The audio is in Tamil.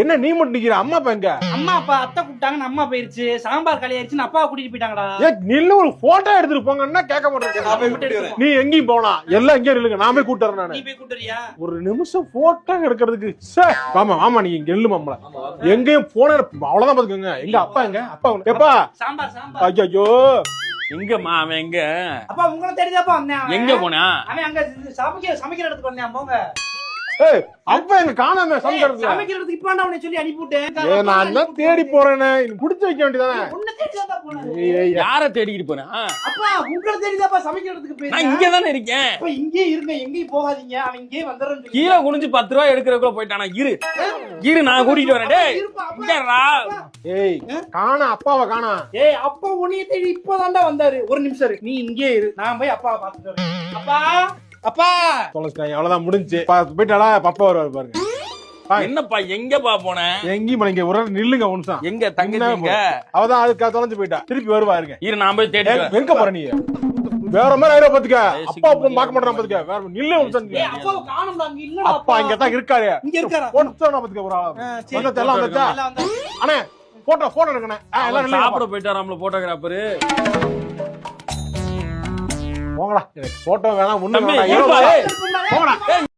என்ன நீ மட்டும் நிக்கிற? அம்மா அப்பா எங்க? அம்மா அப்பா அத்தை கூப்பிட்டாங்கன்னு அம்மா போயிருச்சு. சாம்பார் களியாயிருச்சுன்னு அப்பாவை கூட்டிட்டு போயிட்டாங்கடா. ஏ நில்லு ஒரு போட்டோ எடுத்துட்டு போங்கன்னா கேட்க மாட்டேன். நீ எங்கேயும் போனா எல்லாம் இங்கே நில்லுங்க நான் போய் கூட்டு வரேன் நீ நானு போய் கூட்டுறியா ஒரு நிமிஷம் போட்டோ எடுக்கிறதுக்கு ச்சே. ஆமா ஆமா நீங்க இங்க ஆமா, வாங்க. எங்கேயும் போன அவ்வளவுதான் பாத்துக்கோங்க எங்க அப்பா எங்க? அப்பா? எப்பா? சாம்பார் சாம்பார். ஐயோ எங்கம்மா அவன் எங்க? அப்பா உங்களை தேடிதாப்பா வந்தேன் அவன். எங்க போனா? அவன் அங்க சமைக்க சமைக்கிற இடத்துக்கு வந்தேன் போங்க. அப்பா எங்க காணாம சமைக்கிறது சமைக்கிற இடத்துக்கு இப்ப அவனை சொல்லி அனுப்பிவிட்டேன். ஏ நான் தேடி போறேனே. புடிச்சு வைக்க வேண்டியதானே? யார தேடிக்கிட்டு போனா? அப்பா உங்களை தேடிதாப்பா நான் இங்க தானே இருக்கேன். அப்பா இங்கே இருங்க எங்கேயும் போகாதீங்க. அவன் இங்கே கீழே குனிஞ்சு பத்து ரூபாய் எடுக்கிறதுக்குள்ள போயிட்டானா? இரு. இரு நான் கூட்டிட்டு வரேன். டேய் இருப்பா, அப்பா. இங்கடா. ஏய் காணா அப்பாவை காணா. ஏய் அப்பா உன்னைய தேடி இப்பதான்டா வந்தாரு. ஒரு நிமிஷம் நீ இங்கே இரு. நான் போய் அப்பாவை பார்த்துட்டு வரேன். அப்பா. அப்பா! தொலைச்சிட்டாங்க. அவ்வளவுதான் முடிஞ்சு. போயிட்டாளா பப்பா வருவாரு பாருங்க. என்னப்பா எங்கப்பா போன? எங்கேயும் இங்க ஒரு நில்லுங்க நிமிஷம் எங்க தங்கச்சி எங்க அவதான் அதுக்கு தொலைஞ்சு போயிட்டா. திருப்பி வருவாருங்க. இரு நான் போய் தேடி எங்க போற நீ? வேற மாதிரி ஆயிரம் பாத்துக்க. அப்பா அப்பா பார்க்க மாட்டான் பாத்துக்க. வேற நில்லு இல்லடா அப்பா இங்க தான் இருக்காரு. இங்க இருக்காரா? பாத்துக்க ஒரு ஆளு. எல்லாம் வந்தாச்சா. அண்ணே போட்டோ போட்டோ எடுக்கண்ணே ஆ, எல்லாம். சாப்பிட போயிட்டாராம்ல போட்டோகிராஃபரு போங்கடா. எனக்கு போட்டோ வேணாம் ஒண்ணு வேணாம்.